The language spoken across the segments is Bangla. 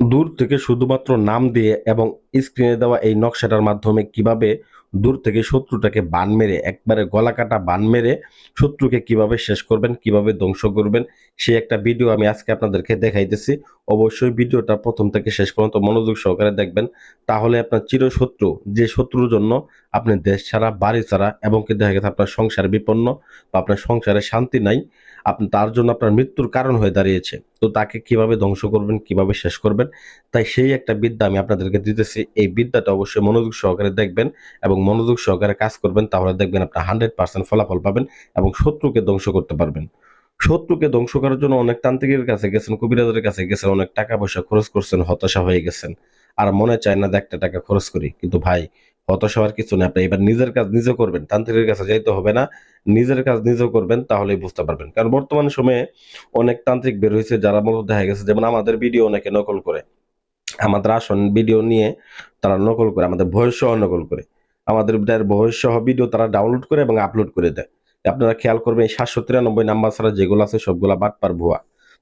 দূর থেকে শুধুমাত্র নাম দিয়ে এবং স্ক্রিনে দেওয়া এই নকশাটার মাধ্যমে কীভাবে দূর থেকে শত্রুটাকে বান মেরে, একবারে গলা কাটা বান মেরে শত্রুকে কীভাবে শেষ করবেন, কীভাবে ধ্বংস করবেন, সেই একটা ভিডিও আমি আজকে আপনাদেরকে দেখাইতেছি। অবশ্যই ভিডিওটা প্রথম থেকে শেষ পর্যন্ত মনোযোগ সহকারে দেখবেন। তাহলে আপনার চিরশত্রু, যে শত্রুর জন্য আপনি দেশ ছাড়া, বাড়ি ছাড়া এবং কি দেখা গেছে আপনার সংসার বিপন্ন বা আপনার সংসারে শান্তি নাই, আপনি তার জন্য আপনার মৃত্যুর কারণ হয়ে দাঁড়িয়েছে। তো তাকে কীভাবে ধ্বংস করবেন, কীভাবে শেষ করবেন, তাই সেই একটা বিদ্যা আমি আপনাদেরকে দিতেছি। এই বিদ্যাটা অবশ্যই মনোযোগ সহকারে দেখবেন এবং মনোযোগ সহকারে কাজ করবেন, তাহলে দেখবেন আপনার হান্ড্রেড পার্সেন্ট ফলাফল পাবেন এবং শত্রুকে ধ্বংস করতে পারবেন। শত্রুকে ধ্বংস করার জন্য অনেক তান্ত্রিকের কাছে গেছেন, কবিরাজের কাছে গেছেন, অনেক টাকা পয়সা খরচ করছেন, হতাশা হয়ে গেছেন। আর মনে চায় না একটা টাকা খরচ করি। কিন্তু ভাই, হতাশা হওয়ার কিছু নেই। আপনি এবার নিজের কাজ নিজে করবেন, তান্ত্রিকের কাছে যাইতে হবে না। নিজের কাজ নিজে করবেন, তাহলেই বুঝতে পারবেন। কারণ বর্তমান সময়ে অনেক তান্ত্রিক বের হয়েছে, যারা মূলত দেখা গেছে, যেমন আমাদের ভিডিও অনেকে নকল করে। আমাদের আসন ভিডিও নিয়ে তারা নকল করে, আমাদের ভয়েস সহ নকল করে। আমাদের ভয়েস সহ ভিডিও তারা ডাউনলোড করে এবং আপলোড করে দেয়। আপনারা খেয়াল করবেন সাতশো তিরানব্বই নাম্বার ছাড়া যেগুলো আছে সবগুলো বাটপার ভুয়া।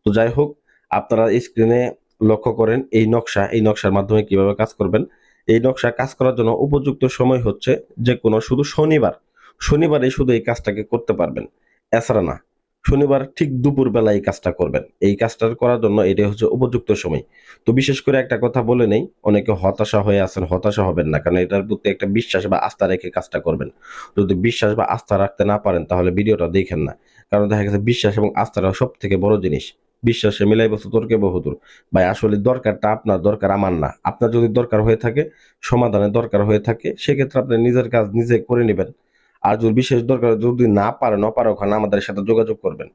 তো যাই হোক, আপনারা স্ক্রিনে লক্ষ্য করেন, এই নকশা, এই নকশার মাধ্যমে কীভাবে কাজ করবেন। এই নকশা কাজ করার জন্য উপযুক্ত সময় হচ্ছে যে কোনো, শুধু শনিবার। শনিবারে শুধু এই কাজটাকে করতে পারবেন। এছাড়া না শনিবার ঠিক দুপুর বেলা এই কাজটা করবেন। এই কাজটা করার জন্য এটা হচ্ছে উপযুক্ত সময়। তো বিশেষ করে একটা কথা বলে নেই, অনেকে হতাশা হয়ে আছেন, হতাশা হবেন না, কারণ এটার প্রতি একটা বিশ্বাস বা আস্থা রেখে কাজটা করবেন। যদি বিশ্বাস বা আস্থা রাখতে না পারেন, তাহলে ভিডিওটা দেখেন না। কারণ দেখা গেছে, বিশ্বাস এবং আস্থাটা সব থেকে বড় জিনিস। বিশ্বাসে মিলাই বস্তু তর্কে বহুদূর? ভাই, আসলে দরকারটা আপনার, দরকার আমার না। আপনার যদি দরকার হয়ে থাকে, সমাধানের দরকার হয়ে থাকে, সেক্ষেত্রে আপনি নিজের কাজ নিজে করে নেবেন। আর যদি বিশেষ দরকার যদি না পারেন অপারক হন আমাদের সাথে যোগাযোগ করবেন।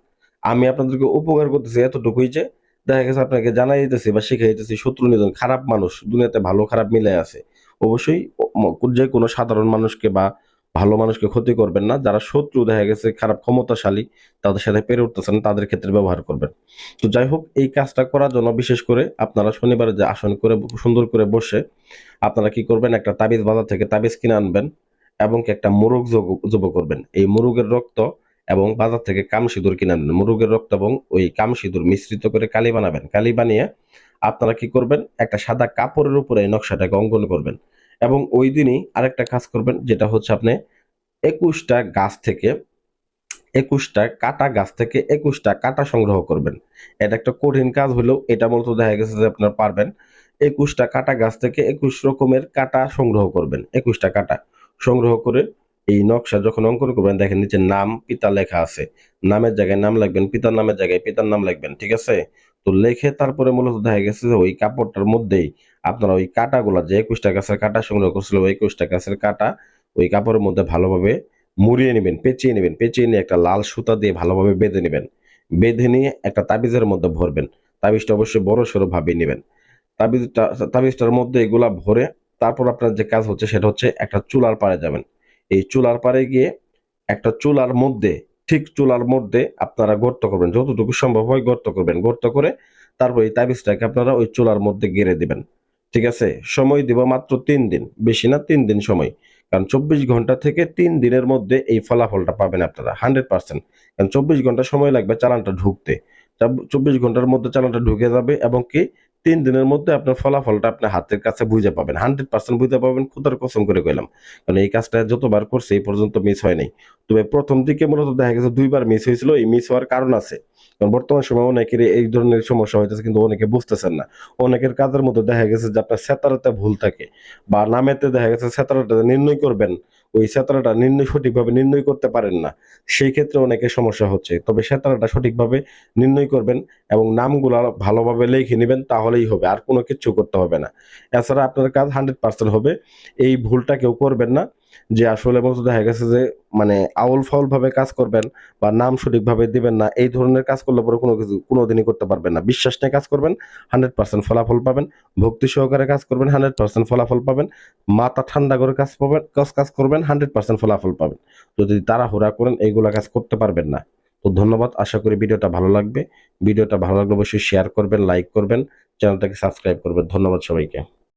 আমি আপনাদেরকে উপকার করতেছি এতটুকুই যে, দেখা গেছে আপনাকে জানাই দিতেছি বা শিখাই দিতেছি, শত্রু নিজন খারাপ মানুষ, দুনিয়াতে ভালো খারাপ মিলে আছে। অবশ্যই যে কোনো সাধারণ মানুষকে বা ভালো মানুষকে ক্ষতি করবেন না। যারা শত্রু, দেখা গেছে খারাপ, ক্ষমতাশালী, তাদের সাথে পেরে উঠতেছেন, তাদের ক্ষেত্রে ব্যবহার করবেন। তো যাই হোক, এই কাজটা করার জন্য বিশেষ করে আপনারা শনিবারে যে আসন করে, সুন্দর করে বসে আপনারা কি করবেন? একটা তাবিজ বাজার থেকে তাবিজ কিনে আনবেন। এবং একটা মুরগ জব করবেন। এই মুরগের রক্ত এবং বাজার থেকে কাম সিঁদুর কিনে আনবেন। মুরুগের রক্ত এবং ওই কাম সিঁদুর মিশ্রিত করে কালি বানাবেন। কালি বানিয়ে আপনারা কি করবেন? একটা সাদা কাপড়ের উপরে এই নকশাটাকে অঙ্কন করবেন এবং ওই দিনই আরেকটা কাজ করবেন, যেটা হচ্ছে আপনি একুশটা গাছ থেকে একুশটা কাটা গাছ থেকে একুশটা কাটা সংগ্রহ করবেন। এটা একটা কঠিন কাজ হলেও এটা মূলত দেখা গেছে যে আপনারা পারবেন। একুশটা কাটা গাছ থেকে একুশ রকমের কাটা সংগ্রহ করবেন। একুশটা কাটা। সংগ্রহ করে এই নকশা যখন অঙ্কন করবেন, দেখেন নিচে নাম পিতা লেখা আছে। নামের জায়গায় নাম লিখবেন পিতার নামের জায়গায় পিতার নাম লিখবেন ঠিক আছে? তো লেখে তারপরে মূলত দেখা গেছে যে ওই কাপড়টার মধ্যেই আপনারা ওই কাটাগুলা, যে একুশটা গাছের কাটা সংগ্রহ করছিল, ওই একুশটা গাছের কাটা ওই কাপড়ের মধ্যে ভালোভাবে মুড়িয়ে নেবেন, পেঁচিয়ে নেবেন, পেঁচিয়ে নিয়ে একটা লাল সুতা দিয়ে ভালোভাবে বেঁধে নেবেন। বেঁধে নিয়ে একটা তাবিজের মধ্যে ভরবেন। তাবিজটা অবশ্যই বড় সড়ো ভাবে নেবেন। তাবিজটা, তাবিজটার মধ্যে এগুলা ভরে তারপর আপনার যে কাজ হচ্ছে সেটা হচ্ছে একটা চুলার পাড়ে যাবেন। এই চুলার পাড়ে গিয়ে একটা চুলার মধ্যে, ঠিক চুলার মধ্যে আপনারা গর্ত করবেন। যতটুকু সম্ভব হয় গর্ত করবেন। গর্ত করে তারপর এই তাবিজটাকে আপনারা ওই চুলার মধ্যে গেড়ে দিবেন। ঠিক আছে? সময় দিব মাত্র তিন দিন। বেশি না, তিন দিন সময়। কারণ চব্বিশ ঘণ্টা থেকে তিন দিনের মধ্যে এই ফলাফলটা পাবেন আপনারা, হান্ড্রেড পার্সেন্ট। কারণ চব্বিশ ঘণ্টা সময় লাগবে চালানটা ঢুকতে। চব্বিশ ঘণ্টার মধ্যে চালানটা ঢুকে যাবে এবং কি তিন দিনের মধ্যে আপনার ফলাফলটা আপনার হাতের কাছে বুঝে পাবেন। হান্ড্রেড পার্সেন্ট বুঝতে পাবেন, খুদার কসম করে গেলাম কারণ এই কাজটা যতবার করছে, এই পর্যন্ত মিস হয় নাই। তবে প্রথম দিকে মূলত দেখা গেছে দুইবার মিস হয়েছিল, এই মিস হওয়ার কারণ আছে। কারণ বর্তমান সময় অনেকের এই ধরনের সমস্যা হইতেছে, কিন্তু অনেকে বুঝতেছেন না। অনেকের কাজের মধ্যে দেখা গেছে যে আপনার সেতারাতে ভুল থাকে বা নামেতে দেখা গেছে সেতারাটা নির্ণয় করবেন, ওই সেতারাটা নির্ণয় সঠিকভাবে নির্ণয় করতে পারেন না। সেই ক্ষেত্রে অনেকের সমস্যা হচ্ছে। তবে সেতারাটা সঠিকভাবে নির্ণয় করবেন এবং নামগুলো ভালোভাবে লিখে নেবেন, তাহলেই হবে। আর কোনো কিছু করতে হবে না। এছাড়া আপনার কাজ হান্ড্রেড পার্সেন্ট হবে। এই ভুলটা কেউ করবেন না। যে আসলে মতো দেখা গেছে যে মানে আউল ফাউল ভাবে কাজ করবেন বা নাম সঠিকভাবে দিবেন না, এই ধরনের কাজ করলে পরে কোনো কিছু কোনোদিনই করতে পারবেন না। বিশ্বাস নিয়ে কাজ করবেন হান্ড্রেড পার্সেন্ট ফলাফল পাবেন, ভক্তি সহকারে কাজ করবেন হান্ড্রেড পার্সেন্ট ফলাফল পাবেন, মাথা ঠান্ডা করে কাজ পাবেন, কাজ কাজ করবেন হান্ড্রেড পার্সেন্ট ফলাফল পাবেন। যদি তাড়াহুড়া করেন, এইগুলা কাজ করতে পারবেন না। তো ধন্যবাদ, আশা করি ভিডিওটা ভালো লাগবে। ভিডিওটা ভালো লাগলে অবশ্যই শেয়ার করবেন লাইক করবেন, চ্যানেলটাকে সাবস্ক্রাইব করবেন। ধন্যবাদ সবাইকে।